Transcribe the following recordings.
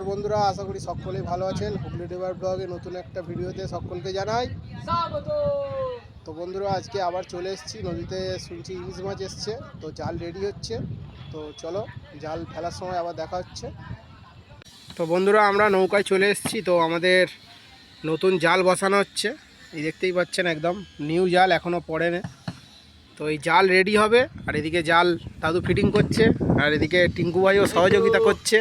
নমস্কার বন্ধুরা আশা করি সকলেই ভালো আছেন। হুগলি রিভার ব্লগে নতুন একটা ভিডিওতে সকলকে জানাই। তো বন্ধুরা আজকে আবার চলে এসেছি। নদীতে শুনছি ইলিশ মাছ এসছে তো জাল রেডি হচ্ছে। তো চলো জাল ফেলার সময় আবার দেখা হচ্ছে। তো বন্ধুরা আমরা নৌকায় চলে এসেছি। তো আমাদের নতুন জাল বসানো হচ্ছে। এই দেখতেই পাচ্ছেন একদম নিউ জাল এখনও পড়ে পড়েনি। তো এই জাল রেডি হবে। আর এদিকে জাল দাদু ফিটিং করছে। আর এদিকে টিঙ্কু ভাইও সহযোগিতা করছে।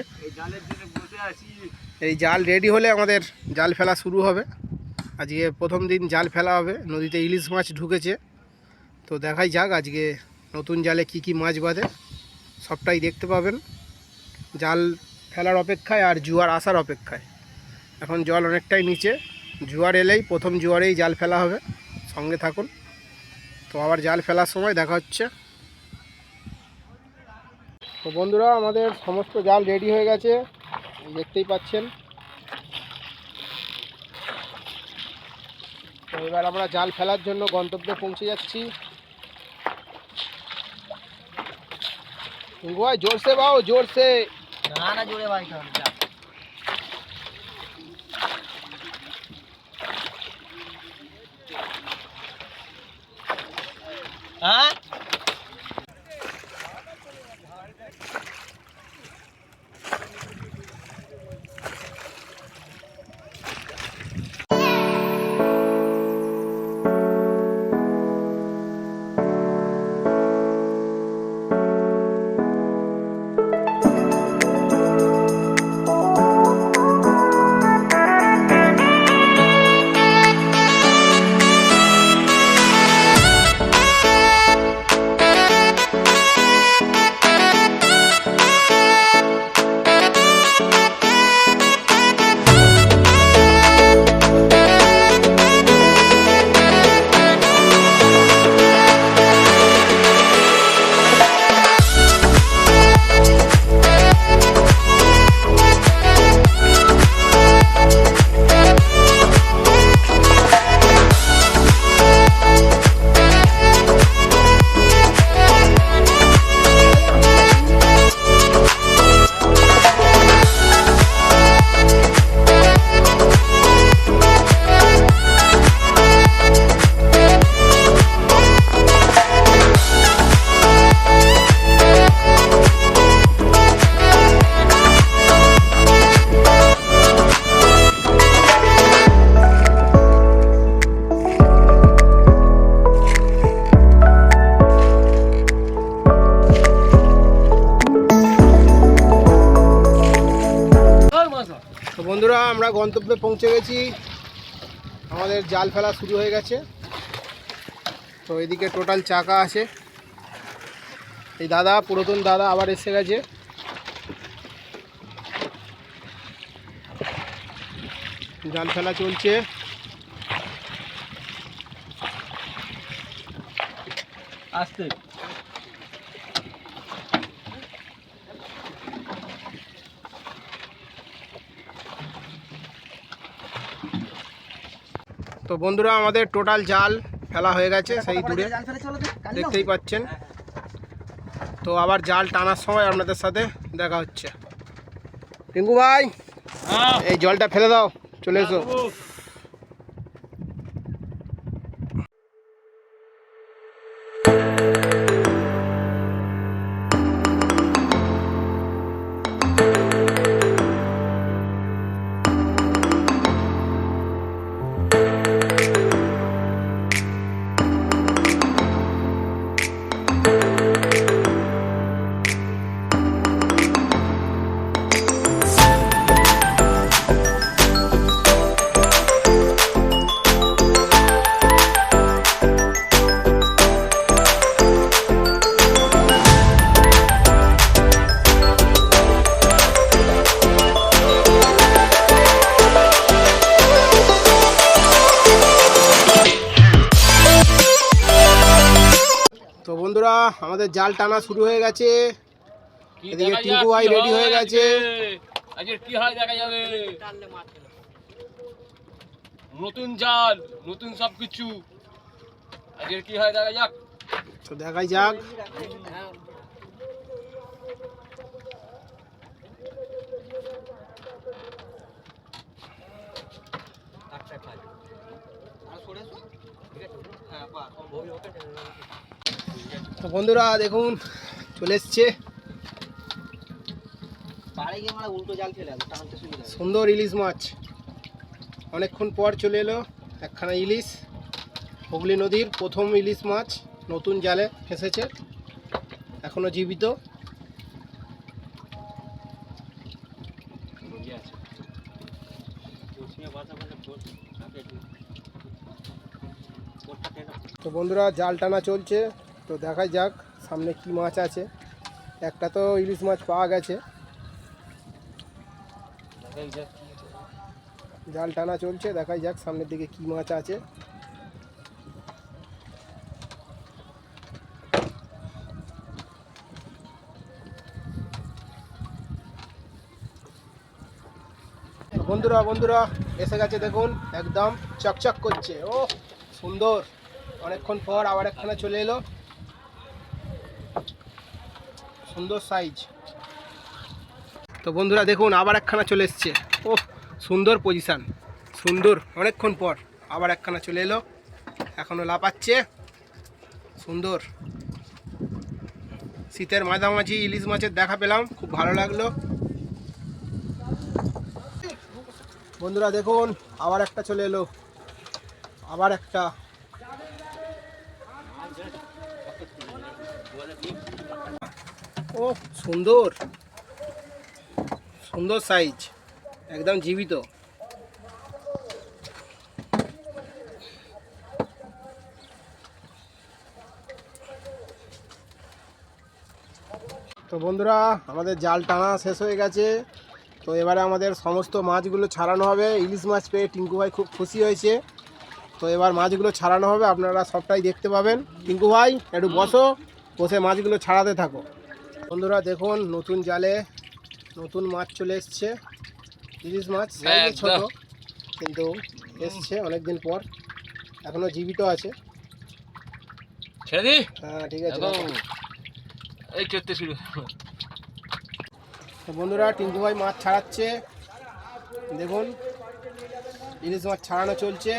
এই জাল রেডি হলে আমাদের জাল ফেলা শুরু হবে। আজকে প্রথম দিন জাল ফেলা হবে, নদীতে ইলিশ মাছ ঢুকেছে। তো দেখাই যাক আজকে নতুন জালে কি কি মাছ বাঁধে, সবটাই দেখতে পাবেন। জাল ফেলার অপেক্ষায় আর জুয়ার আসার অপেক্ষায়। এখন জল অনেকটাই নিচে, জুয়ার এলেই প্রথম জুয়ারেই জাল ফেলা হবে, সঙ্গে থাকুন। তো আবার জাল ফেলার সময় দেখা হচ্ছে। তো বন্ধুরা, আমাদের সমস্ত জাল রেডি হয়ে গেছে। দেখতেই পাচ্ছেন। তো এবার আমরা জাল ফেলার জন্য গন্তব্যে পৌঁছে যাচ্ছি। ভাই জোরসে বাও, জোরসে। না না, জোরে ভাই তাহলে যা। হ্যাঁ? বন্ধুরা, আমরা গন্তব্যে পৌঁছে গেছি। আমাদের জাল ফেলা শুরু হয়ে গেছে। তো এদিকে টোটাল চাকা আছে। এই দাদা, পুরাতন দাদা আবার এসে গেছে। জাল ফেলা চলছে। আসতে। তো বন্ধুরা আমাদের টোটাল জাল ফেলা হয়ে গেছে সেই দূরে। দেখতেই পাচ্ছেন। তো আবার জাল টানার সময় আপনাদের সাথে দেখা হচ্ছে। টিঙ্কু ভাই এই জলটা ফেলে দাও চলে এসো। আমাদের জাল টানা শুরু হয়ে গেছে। এদিকে টিকু ভাই রেডি হয়ে গেছে। কি হয় দেখা যাবে। নতুন জাল নতুন সব কিছু আজকের কি হয় দেখা যাক। তো দেখাই যাক। হ্যাঁ তো বন্ধুরা দেখুন চলে এসছে। পাড়ে গিয়ে মানে। সুন্দর ইলিশ মাছ। অনেকক্ষণ পর চলে এলো একখানা ইলিশ। হুগলি নদীর প্রথম ইলিশ মাছ নতুন জালে ফেসেছে এখনও জীবিত। তো বন্ধুরা জাল টানা চলছে। তো দেখা যাক সামনে কি মাছ আছে। একটা তো ইলিশ মাছ পাওয়া গেছে। জাল টানা চলছে দেখাই যাক সামনের দিকে কি মাছ আছে। বন্ধুরা বন্ধুরা, এসে গেছে দেখুন, একদম চকচক করছে। ও সুন্দর। অনেকক্ষণ পর আবার একখানা চলে এলো। সুন্দর সাইজ তো বন্ধুরা দেখুন, আবার একখানা চলে এসছে। ও সুন্দর পজিশান সুন্দর, অনেকক্ষণ পর আবার একখানা চলে এলো। এখনও লাপাচ্ছে সুন্দর। শীতের মাঝামাঝি ইলিশ মাছের দেখা পেলাম, খুব ভালো লাগল। বন্ধুরা দেখুন, আবার একটা চলে এলো। আবার একটা। ও, সুন্দর। সুন্দর সাইজ একদম জীবিত। তো বন্ধুরা, আমাদের জাল টানা শেষ হয়ে গেছে। তো এবারে আমাদের সমস্ত মাছগুলো ছাড়ানো হবে। ইলিশ মাছ পেয়ে টিঙ্কু ভাই খুব খুশি হয়েছে। তো এবার মাছগুলো ছাড়ানো হবে, আপনারা সবটাই দেখতে পাবেন। টিঙ্কু ভাই, একটু বসো, বসে মাছগুলো ছাড়াতে থাকো। বন্ধুরা দেখুন নতুন জালে নতুন মাছ চলে এসছে। ইলিশ মাছ ছোট কিন্তু এসছে অনেকদিন পর। এখনও জীবিত আছে। ছেড়ে দি। হ্যাঁ ঠিক আছে এই চড়তে শুরু। বন্ধুরা টিঙ্কু ভাই মাছ ছাড়াচ্ছে। দেখুন ইলিশ মাছ ছাড়ানো চলছে।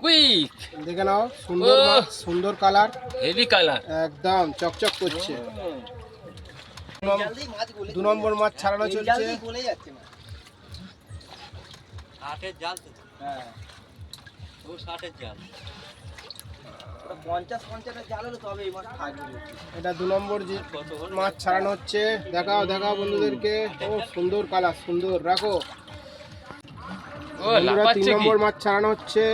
কুইক দেখে নাও সুন্দর মাছ সুন্দর কালার। হেভি কালার একদম চকচক করছে। দু নম্বর মাছ ছাড়ানো চলছে। ষাটের জাল তো। হ্যাঁ। ও ষাটের জাল। পঞ্চাশ পঞ্চাশের জাল হলে তবে এই মাছ থাকবে এটা দু নম্বর যে মাছ ছাড়ানো হচ্ছে। দেখাও দেখাও বন্ধুদেরকে। ও সুন্দর কালার সুন্দর। রাখো। ও বন্ধুরা তিন লাফাচ্ছে কি? নম্বর মাছ ছাড়ানো হচ্ছে।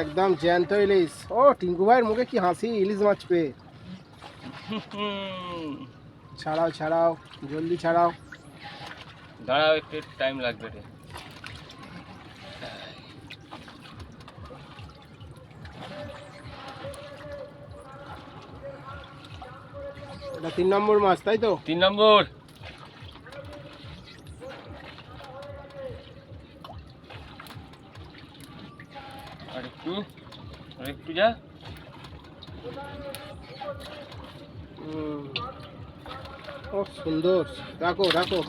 একদম জ্যান্ত ইলিশ। ও টিঙ্কু ভাইয়ের মুখে কি হাসি ইলিশ মাছ পেয়ে। ছাড়াও ছাড়াও জলদি ছাড়াও। দাঁড়াও একটু টাইম লাগবে রে। এটা তিন নম্বর মাছ তাই তো? তিন নম্বর। আর একটু আর একটু যা। সুন্দর। রাখো রাখো।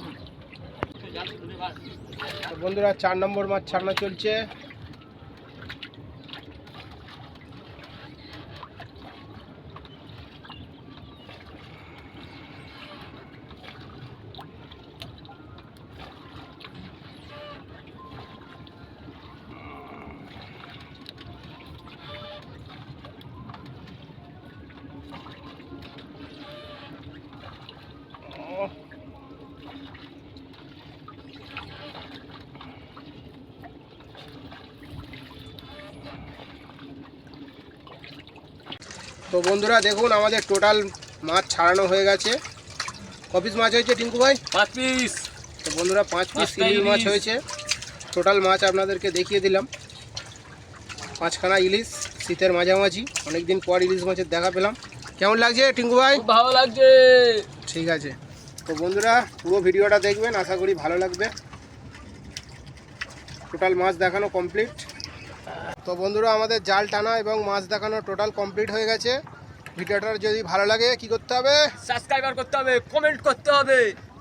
বন্ধুরা চার নম্বর মাছ ছাড়ানো চলছে। তো বন্ধুরা দেখুন আমাদের টোটাল মাছ ছাড়ানো হয়ে গেছে। কপিস মাছ হয়েছে টিঙ্কু ভাই? পাঁচ পিস। তো বন্ধুরা পাঁচ পিস ইলিশ মাছ হয়েছে। টোটাল মাছ আপনাদেরকে দেখিয়ে দিলাম। পাঁচখানা ইলিশ শীতের মাঝামাঝি। অনেকদিন পর ইলিশ মাছের দেখা পেলাম। কেমন লাগছে টিঙ্কু ভাই? ভালো লাগছে। ঠিক আছে। তো বন্ধুরা পুরো ভিডিওটা দেখবেন আশা করি ভালো লাগবে। টোটাল মাছ দেখানো কমপ্লিট। তো বন্ধুরা আমাদের জাল টানা এবং মাছ দেখানো টোটাল কমপ্লিট হয়ে গেছে। ভিডিওটার যদি ভালো লাগে কি করতে হবে? সাবস্ক্রাইবার করতে হবে কমেন্ট করতে হবে।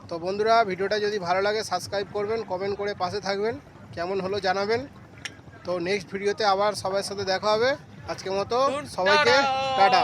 তো বন্ধুরা ভিডিওটা যদি ভালো লাগে সাবস্ক্রাইব করবেন কমেন্ট করে পাশে থাকবেন কেমন হলো জানাবেন। তো নেক্সট ভিডিওতে আবার সবার সাথে দেখা হবে। আজকের মতো সবাইকে টাটা।